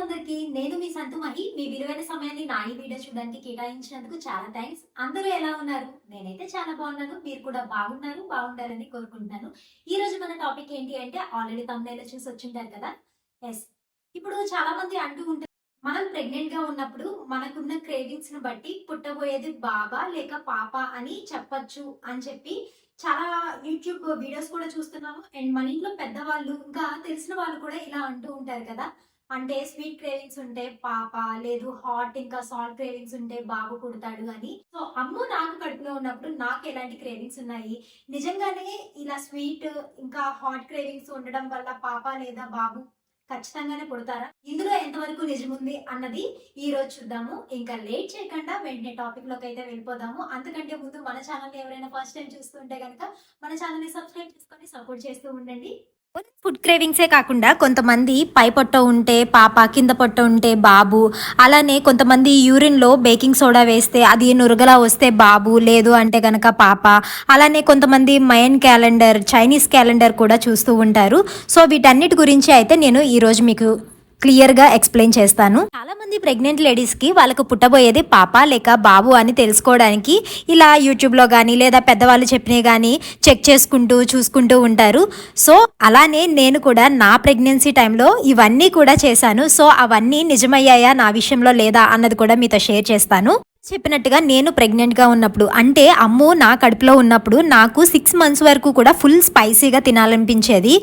అందరికీ నేను మీ సంతు మహి. మీ విలువైన సమయాన్ని నా ఈ వీడియో చూడడానికి కేటాయించినందుకు చాలా థ్యాంక్స్. అందరూ ఎలా ఉన్నారు? నేనైతే చాలా బాగున్నాను. మీరు కూడా బాగున్నారు బాగుంటారని కోరుకుంటున్నాను. ఈ రోజు మన టాపిక్ ఏంటి అంటే ఆల్రెడీ తమిళలో చూసి వచ్చింటారు కదా? ఎస్ ఇప్పుడు చాలా మంది అంటూ ఉంటారు మనం ప్రెగ్నెంట్గా ఉన్నప్పుడు మనకున్న క్రేవింగ్స్ను బట్టి పుట్టబోయేది బాబా లేక పాప అని చెప్పొచ్చు అని చెప్పి చాలా యూట్యూబ్ వీడియోస్ కూడా చూస్తున్నాము. అండ్ మన ఇంట్లో పెద్దవాళ్ళు ఇంకా తెలిసిన వాళ్ళు కూడా ఇలా అంటూ ఉంటారు కదా? అంటే స్వీట్ క్రేవింగ్స్ ఉంటే పాప లేదు హాట్ ఇంకా సాల్ట్ క్రేవింగ్స్ ఉంటే బాబు కుడతాడు అని. సో అమ్ము నాకు కడుపులో ఉన్నప్పుడు నాకు ఎలాంటి క్రేవింగ్స్ ఉన్నాయి? నిజంగానే ఇలా స్వీట్ ఇంకా హాట్ క్రేవింగ్స్ ఉండడం వల్ల పాప లేదా బాబు ఖచ్చితంగానే పుడతారా? ఇందులో ఎంతవరకు నిజముంది అన్నది ఈ రోజు చూద్దాము. ఇంకా లేట్ చేయకుండా వెంటనే టాపిక్లోకి అయితే వెళ్ళిపోదాము. అంతకంటే ముందు మన ఛానల్ ఎవరైనా ఫస్ట్ టైం చూస్తుంటే కనుక మన ఛానల్ని సబ్స్క్రైబ్ చేసుకొని సపోర్ట్ చేస్తూ ఉండండి. ఫుడ్ క్రేవింగ్సే కాకుండా కొంతమంది పై పొట్ట ఉంటే పాప కింద పొట్ట ఉంటే బాబు అలానే కొంతమంది యూరిన్లో బేకింగ్ సోడా వేస్తే అది నురగలా వస్తే బాబు లేదు అంటే గనక పాప అలానే కొంతమంది మయన్ క్యాలెండర్ చైనీస్ క్యాలెండర్ కూడా చూస్తూ ఉంటారు. సో వీటన్నిటి గురించి అయితే నేను ఈరోజు మీకు క్లియర్గా ఎక్స్ప్లెయిన్ చేస్తాను. చాలా మంది ప్రెగ్నెంట్ లేడీస్కి వాళ్ళకు పుట్టబోయేది పాప లేక బాబు అని తెలుసుకోవడానికి ఇలా యూట్యూబ్లో కానీ లేదా పెద్దవాళ్ళు చెప్పినవి కానీ చెక్ చేసుకుంటూ చూసుకుంటూ ఉంటారు. సో అలానే నేను కూడా నా ప్రెగ్నెన్సీ టైంలో ఇవన్నీ కూడా చేశాను. సో అవన్నీ నిజమయ్యాయా నా విషయంలో లేదా అన్నది కూడా మీతో షేర్ చేస్తాను. చెప్పినట్టుగా నేను ప్రెగ్నెంట్గా ఉన్నప్పుడు అంటే అమ్ము నా కడుపులో ఉన్నప్పుడు నాకు సిక్స్ మంత్స్ వరకు కూడా ఫుల్ స్పైసీగా తినాలనిపించేది.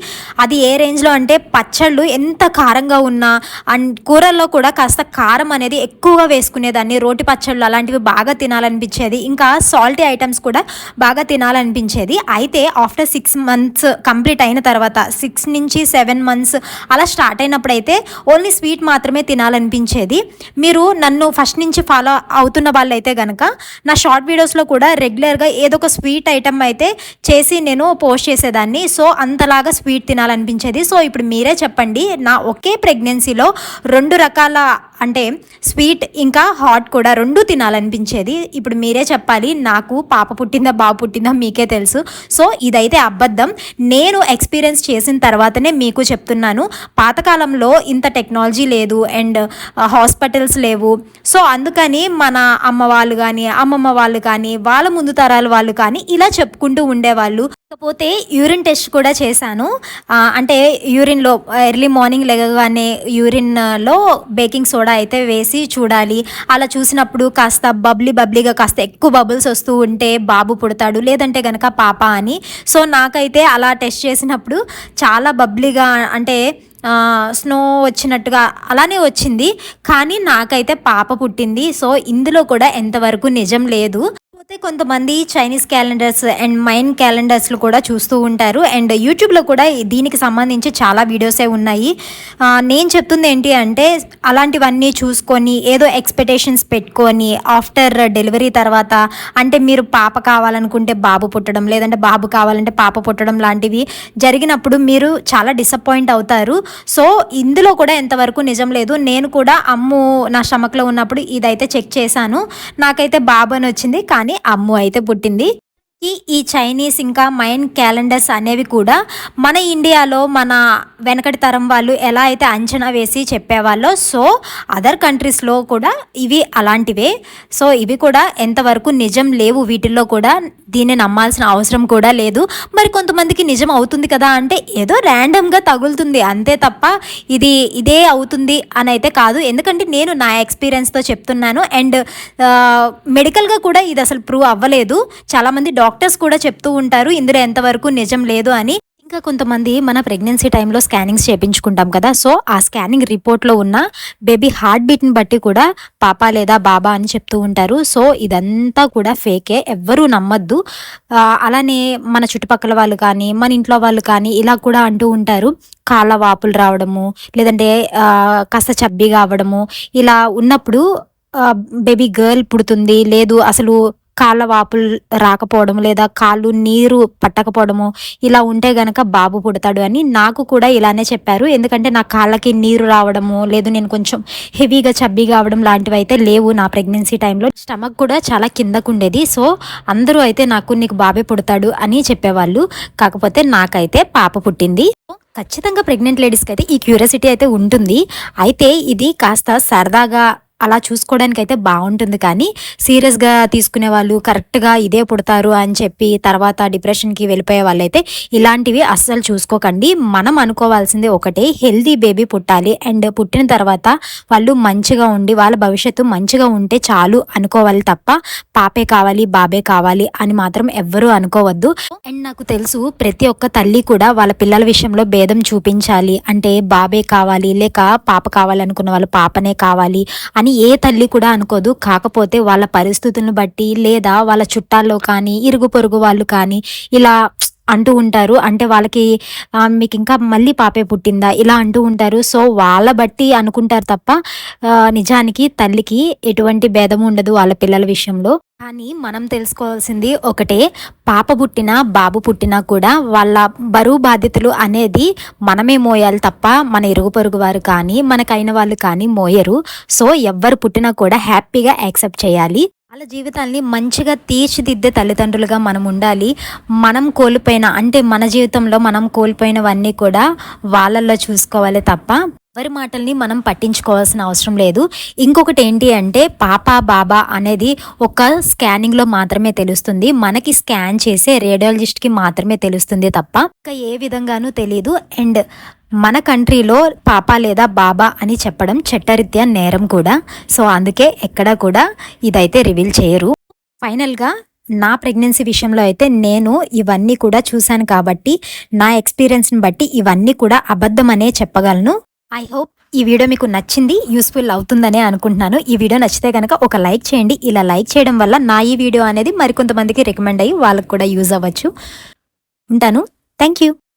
అది ఏ రేంజ్లో అంటే పచ్చళ్ళు ఎంత కారంగా ఉన్నా అండ్ కూరల్లో కూడా కాస్త కారం అనేది ఎక్కువగా వేసుకునేదాన్ని. రోటి పచ్చళ్ళు అలాంటివి బాగా తినాలనిపించేది. ఇంకా సాల్టీ ఐటమ్స్ కూడా బాగా తినాలనిపించేది. అయితే ఆఫ్టర్ సిక్స్ మంత్స్ కంప్లీట్ అయిన తర్వాత సిక్స్ నుంచి సెవెన్ మంత్స్ అలా స్టార్ట్ అయినప్పుడు అయితే ఓన్లీ స్వీట్ మాత్రమే తినాలనిపించేది. మీరు నన్ను ఫస్ట్ నుంచి ఫాలో అవుతున్న వాళ్ళైతే కనుక నా షార్ట్ వీడియోస్లో కూడా రెగ్యులర్గా ఏదో ఒక స్వీట్ ఐటమ్ అయితే చేసి నేను పోస్ట్ చేసేదాన్ని. సో అంతలాగా స్వీట్ తినాలనిపించేది. సో ఇప్పుడు మీరే చెప్పండి. నా ఒకే ప్రెగ్నెన్సీలో రెండు రకాల అంటే స్వీట్ ఇంకా హాట్ కూడా రెండు తినాలనిపించేది. ఇప్పుడు మీరే చెప్పాలి నాకు పాప పుట్టిందా బాబు పుట్టిందా మీకే తెలుసు. సో ఇదైతే అబద్ధం. నేను ఎక్స్పీరియన్స్ చేసిన తర్వాతనే మీకు చెప్తున్నాను. పాతకాలంలో ఇంత టెక్నాలజీ లేదు అండ్ హాస్పిటల్స్ లేవు. సో అందుకని మన అమ్మ వాళ్ళు కానీ అమ్మమ్మ వాళ్ళు కానీ వాళ్ళ ముందు తరాల వాళ్ళు కానీ ఇలా చెప్పుకుంటూ ఉండేవాళ్ళు. కాకపోతే యూరిన్ టెస్ట్ కూడా చేశాను. అంటే యూరిన్లో ఎర్లీ మార్నింగ్ లెగగానే యూరిన్లో బేకింగ్ సోడా అయితే వేసి చూడాలి. అలా చూసినప్పుడు కాస్త బబ్లీ బబ్లీగా కాస్త ఎక్కువ బబుల్స్ వస్తూ ఉంటే బాబు పుడతాడు లేదంటే కనుక పాప అని. సో నాకైతే అలా టెస్ట్ చేసినప్పుడు చాలా బబ్లీగా అంటే స్నో వచ్చినట్టుగా అలానే వచ్చింది. కానీ నాకైతే పాప పుట్టింది. సో ఇందులో కూడా ఎంతవరకు నిజం లేదు. కాకపోతే కొంతమంది చైనీస్ క్యాలెండర్స్ అండ్ మైన్ క్యాలెండర్స్లు కూడా చూస్తూ ఉంటారు. అండ్ యూట్యూబ్లో కూడా దీనికి సంబంధించి చాలా వీడియోసే ఉన్నాయి. నేను చెప్తుంది ఏంటి అంటే అలాంటివన్నీ చూసుకొని ఏదో ఎక్స్పెక్టేషన్స్ పెట్టుకొని ఆఫ్టర్ డెలివరీ తర్వాత అంటే మీరు పాప కావాలనుకుంటే బాబు పుట్టడం లేదంటే బాబు కావాలంటే పాప పుట్టడం లాంటివి జరిగినప్పుడు మీరు చాలా డిసప్పాయింట్ అవుతారు. సో ఇందులో కూడా ఎంతవరకు నిజం లేదు. నేను కూడా అమ్ము నా స్టమక్లో ఉన్నప్పుడు ఇదైతే చెక్ చేశాను. నాకైతే బాబు అని వచ్చింది. కానీ అమ్ము అయితే పుట్టింది. ఈ ఈ చైనీస్ ఇంకా మైన్ క్యాలెండర్స్ అనేవి కూడా మన ఇండియాలో మన వెనకటి తరం వాళ్ళు ఎలా అయితే అంచనా వేసి చెప్పేవాళ్ళో సో అదర్ కంట్రీస్లో కూడా ఇవి అలాంటివే. సో ఇవి కూడా ఎంతవరకు నిజం లేవు వీటిల్లో కూడా దీన్ని నమ్మాల్సిన అవసరం కూడా లేదు. మరి కొంతమందికి నిజం అవుతుంది కదా అంటే ఏదో ర్యాండమ్గా తగులుతుంది అంతే తప్ప ఇది ఇదే అవుతుంది అని అయితే కాదు. ఎందుకంటే నేను నా ఎక్స్పీరియన్స్తో చెప్తున్నాను. అండ్ మెడికల్గా కూడా ఇది అసలు ప్రూవ్ అవ్వలేదు. చాలామంది డాక్టర్స్ కూడా చెప్తూ ఉంటారు ఇందులో ఎంతవరకు నిజం లేదు అని. ఇంకా కొంతమంది మన ప్రెగ్నెన్సీ టైంలో స్కానింగ్స్ చేయించుకుంటాం కదా. సో ఆ స్కానింగ్ రిపోర్ట్లో ఉన్న బేబీ హార్ట్ బీట్ని బట్టి కూడా పాప లేదా బాబా అని చెప్తూ ఉంటారు. సో ఇదంతా కూడా ఫేకే ఎవ్వరూ నమ్మద్దు. అలానే మన చుట్టుపక్కల వాళ్ళు కానీ మన ఇంట్లో వాళ్ళు కానీ ఇలా కూడా అంటూ ఉంటారు. కాళ్ళ వాపులు రావడము లేదంటే కాస్త చబ్బీగా అవ్వడము. ఇలా ఉన్నప్పుడు బేబీ గర్ల్ పుడుతుంది లేదు అసలు కాళ్ళ వాపులు రాకపోవడం లేదా కాళ్ళు నీరు పట్టకపోవడము ఇలా ఉంటే గనక బాబు పుడతాడు అని నాకు కూడా ఇలానే చెప్పారు. ఎందుకంటే నా కాళ్ళకి నీరు రావడము లేదు నేను కొంచెం హెవీగా చబ్బీగా అవడం లాంటివి అయితే లేవు నా ప్రెగ్నెన్సీ టైంలో. స్టమక్ కూడా చాలా కిందకు ఉండేది. సో అందరూ అయితే నాకు నీకు బాబే పుడతాడు అని చెప్పేవాళ్ళు. కాకపోతే నాకైతే పాప పుట్టింది. ఖచ్చితంగా ప్రెగ్నెంట్ లేడీస్కి అయితే ఈ క్యూరియాసిటీ అయితే ఉంటుంది. అయితే ఇది కాస్త సరదాగా అలా చూసుకోవడానికి అయితే బాగుంటుంది. కానీ సీరియస్గా తీసుకునే వాళ్ళు కరెక్ట్గా ఇదే పుడతారు అని చెప్పి తర్వాత డిప్రెషన్కి వెళ్ళిపోయే వాళ్ళైతే ఇలాంటివి అస్సలు చూసుకోకండి. మనం అనుకోవాల్సింది ఒకటే హెల్దీ బేబీ పుట్టాలి. అండ్ పుట్టిన తర్వాత వాళ్ళు మంచిగా ఉండి వాళ్ళ భవిష్యత్తు మంచిగా ఉంటే చాలు అనుకోవాలి తప్ప పాపే కావాలి బాబే కావాలి అని మాత్రం ఎవ్వరూ అనుకోవద్దు. అండ్ నాకు తెలుసు ప్రతి ఒక్క తల్లి కూడా వాళ్ళ పిల్లల విషయంలో భేదం చూపించాలి. అంటే బాబే కావాలి లేక పాప కావాలనుకున్న వాళ్ళు పాపనే కావాలి అని ఏ తల్లి కూడా అనుకోదు. కాకపోతే వాళ్ళ పరిస్థితులను బట్టి లేదా వాళ్ళ చుట్టాల్లో కానీ ఇరుగు పొరుగు వాళ్ళు కానీ ఇలా అంటూ ఉంటారు. అంటే వాళ్ళకి మీకు ఇంకా మళ్ళీ పాపే పుట్టిందా? ఇలా అంటూ ఉంటారు. సో వాళ్ళ బట్టి అనుకుంటారు తప్ప నిజానికి తల్లికి ఎటువంటి భేదం ఉండదు వాళ్ళ పిల్లల విషయంలో. కానీ మనం తెలుసుకోవాల్సింది ఒకటే పాప పుట్టినా బాబు పుట్టినా కూడా వాళ్ళ బరువు బాధ్యతలు అనేది మనమే మోయాలి తప్ప మన ఇరుగు పొరుగు వారు కానీ మనకైన వాళ్ళు కానీ మోయరు. సో ఎవ్వరు పుట్టినా కూడా హ్యాపీగా యాక్సెప్ట్ చేయాలి. వాళ్ళ జీవితాల్ని మంచిగా తీర్చిదిద్దే తల్లిదండ్రులుగా మనం ఉండాలి. మనం కోల్పోయిన అంటే మన జీవితంలో మనం కోల్పోయినవన్నీ కూడా వాళ్ళల్లో చూసుకోవాలి తప్ప ఎవరి మాటల్ని మనం పట్టించుకోవాల్సిన అవసరం లేదు. ఇంకొకటి ఏంటి అంటే పాప బాబా అనేది ఒక స్కానింగ్లో మాత్రమే తెలుస్తుంది. మనకి స్కాన్ చేసే రేడియాలజిస్ట్కి మాత్రమే తెలుస్తుంది తప్ప ఇంకా ఏ విధంగానూ తెలియదు అండ్ మన కంట్రీలో పాప లేదా బాబా అని చెప్పడం చట్టరీత్యా నేరం కూడా. సో అందుకే ఎక్కడా కూడా ఇదైతే రివీల్ చేయరు. ఫైనల్గా నా ప్రెగ్నెన్సీ విషయంలో అయితే నేను ఇవన్నీ కూడా చూశాను కాబట్టి నా ఎక్స్పీరియన్స్ని బట్టి ఇవన్నీ కూడా అబద్ధం అనే చెప్పగలను. ఐ హోప్ ఈ వీడియో మీకు నచ్చింది యూస్ఫుల్ అవుతుందనే అనుకుంటున్నాను. ఈ వీడియో నచ్చితే కనుక ఒక లైక్ చేయండి. ఇలా లైక్ చేయడం వల్ల నా ఈ వీడియో అనేది మరికొంతమందికి రికమెండ్ అయ్యి వాళ్ళకి కూడా యూజ్ అవ్వచ్చు. ఉంటాను. Thank you